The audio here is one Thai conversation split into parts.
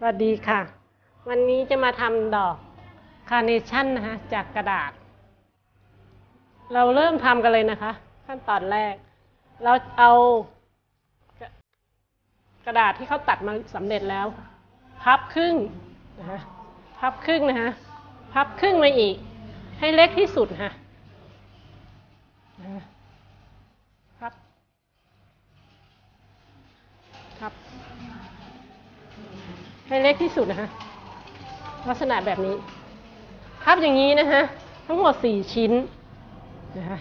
สวัสดีค่ะ วันนี้จะมาทำดอกคาร์เนชั่นนะคะจากกระดาษ เราเริ่มทำกันเลยนะคะ ขั้นตอนแรก เราเอากระดาษที่เขาตัดมาสำเร็จแล้ว พับครึ่งนะคะพับครึ่งนะคะพับครึ่งมาอีก ให้เล็กที่สุดค่ะพับพับ ให้เล็กที่สุดนะคะลักษณะแบบนี้พับอย่างนี้นะคะทั้งหมดสี่ชิ้นนะคะ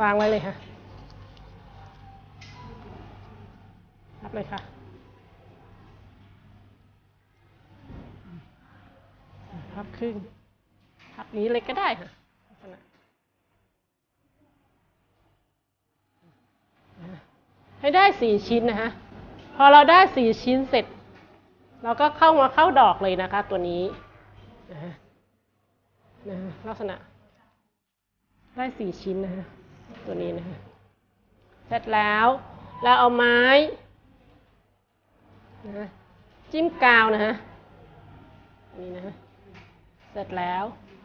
วางไว้เลยค่ะพับเลยค่ะพับครึ่งพับนี้เลยก็ได้ค่ะลักษณะให้ได้สี่ชิ้นนะคะ พอเราได้สี่ชิ้นเสร็จ เราก็เข้ามาเข้าดอกเลยนะคะ ตัวนี้นะฮะลักษณะ ได้สี่ชิ้นนะฮะตัวนี้นะฮะเสร็จแล้วเราเอาไม้นะฮะจิ้มกาวนะฮะนี่นะฮะเสร็จแล้ว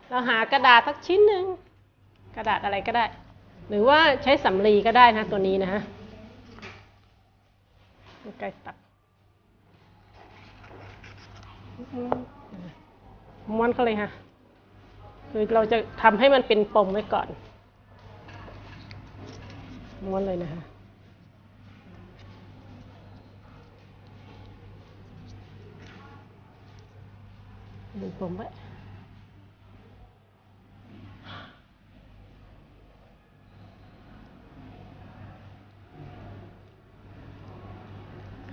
เราหากระดาษสักชิ้นหนึ่งกระดาษอะไรก็ได้ หรือว่าใช้สำลีก็ได้นะตัวนี้นะฮะ ใกล้ตัดม้วนเข้าเลยค่ะคือเราจะทำให้มันเป็นปมไว้ก่อน ม้วนเลยนะคะเป็นปมไว้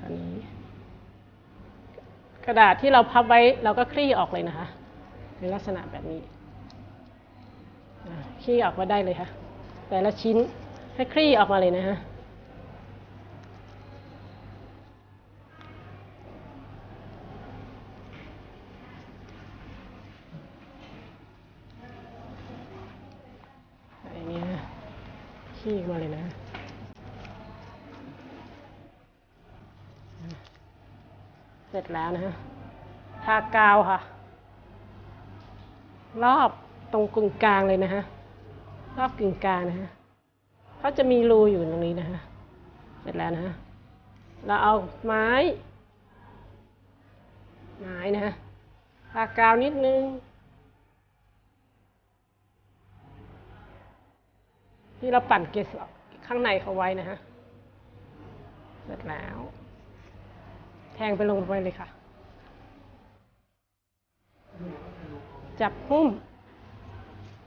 คราวนี้ กระดาษที่เราพับไว้เราก็คลี่ออกเลยนะคะในลักษณะแบบนี้คลี่ออกมาได้เลยค่ะ แต่ละชิ้นให้คลี่ออกมาเลยนะฮะอันนี้คลี่ออกมาเลยนะ เสร็จแล้วนะฮะทากาวค่ะ รอบตรงกึ่งกลางเลยนะฮะรอบกึ่งกลางนะฮะเขาจะมีรูอยู่ตรงนี้นะฮะเสร็จแล้วนะฮะเราเอาไม้ ไม้นะฮะทากาวนิดนึงที่เราปั่นเกสรข้างในเขาไว้นะฮะ เสร็จแล้ว แทงไปลงไปเลยค่ะ จับหุ้ม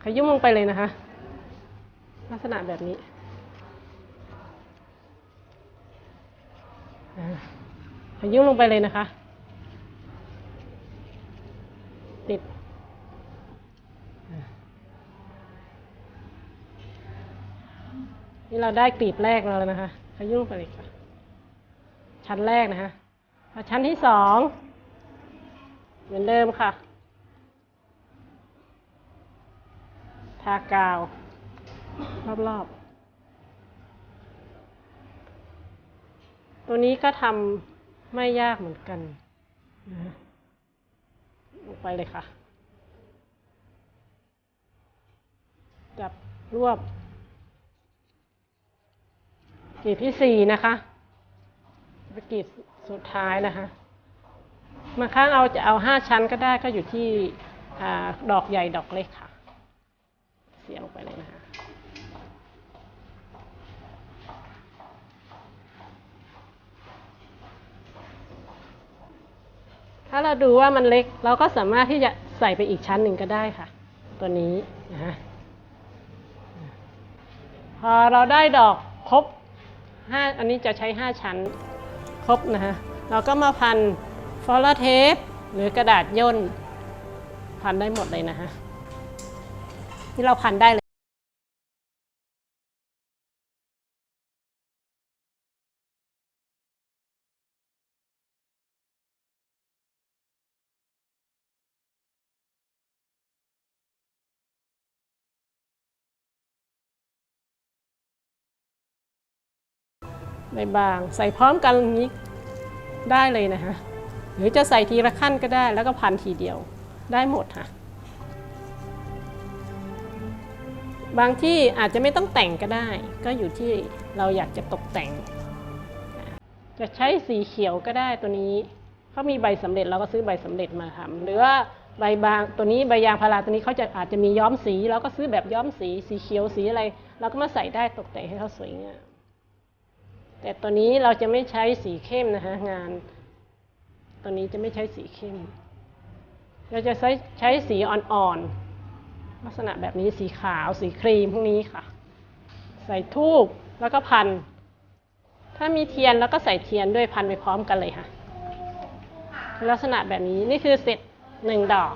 ขยุ่มลงไปเลยนะคะ ลักษณะแบบนี้ ขยุ่มลงไปเลยนะคะ ติดนี่เราได้กลีบแรกแล้วนะคะ ขยุ่มไปเลยค่ะ ชั้นแรกนะคะ พอชั้นที่สองเหมือนเดิมค่ะ ทากาว รอบๆ ตัวนี้ก็ทำไม่ยากเหมือนกันนะลงไปเลยค่ะ จับรวบกลีบที่สี่นะคะเป็นกลีบ สุดท้ายนะคะบางครั้งเอาจะเอาห้าชั้นก็ได้ก็อยู่ที่อดอกใหญ่ดอกเล็กค่ะ เสียลงไปเลยนะคะถ้าเราดูว่ามันเล็กเราก็สามารถที่จะใส่ไปอีกชั้นหนึ่งก็ได้ค่ะ ตัวนี้นะฮะพอเราได้ดอกครบห้าอันนี้จะใช้ห้าชั้น รบนะฮะเราก็มาพันฟอลเทปหรือกระดาษย่นพันได้หมดเลยนะฮะที่เราพันได้เลย ใบบาง ใส่พร้อมกันนี้ได้เลยนะคะหรือจะใส่ทีละขั้นก็ได้ แล้วก็พันทีเดียวได้หมดค่ะ บางที่อาจจะไม่ต้องแต่งก็ได้ ก็อยู่ที่เราอยากจะตกแต่ง จะใช้สีเขียวก็ได้ตัวนี้เขามีใบสำเร็จเราก็ซื้อใบสำเร็จมาทำหรือว่าใบบางตัวนี้ใบยางพาราตัวนี้เขาจะอาจจะมีย้อมสีเราก็ซื้อแบบย้อมสี สีเขียวสีอะไร เราก็มาใส่ได้ตกแต่งให้เขาสวยงาม แต่ตัวนี้เราจะไม่ใช้สีเข้มนะคะงาน ตัวนี้จะไม่ใช้สีเข้ม เราจะใช้ใช้สีอ่อนๆลักษณะแบบนี้สีขาวสีครีมพวกนี้ค่ะ ใส่ทูบแล้วก็พัน ถ้ามีเทียนแล้วก็ใส่เทียนด้วยพันไปพร้อมกันเลยค่ะ ลักษณะแบบนี้นี่คือเสร็จหนึ่งดอก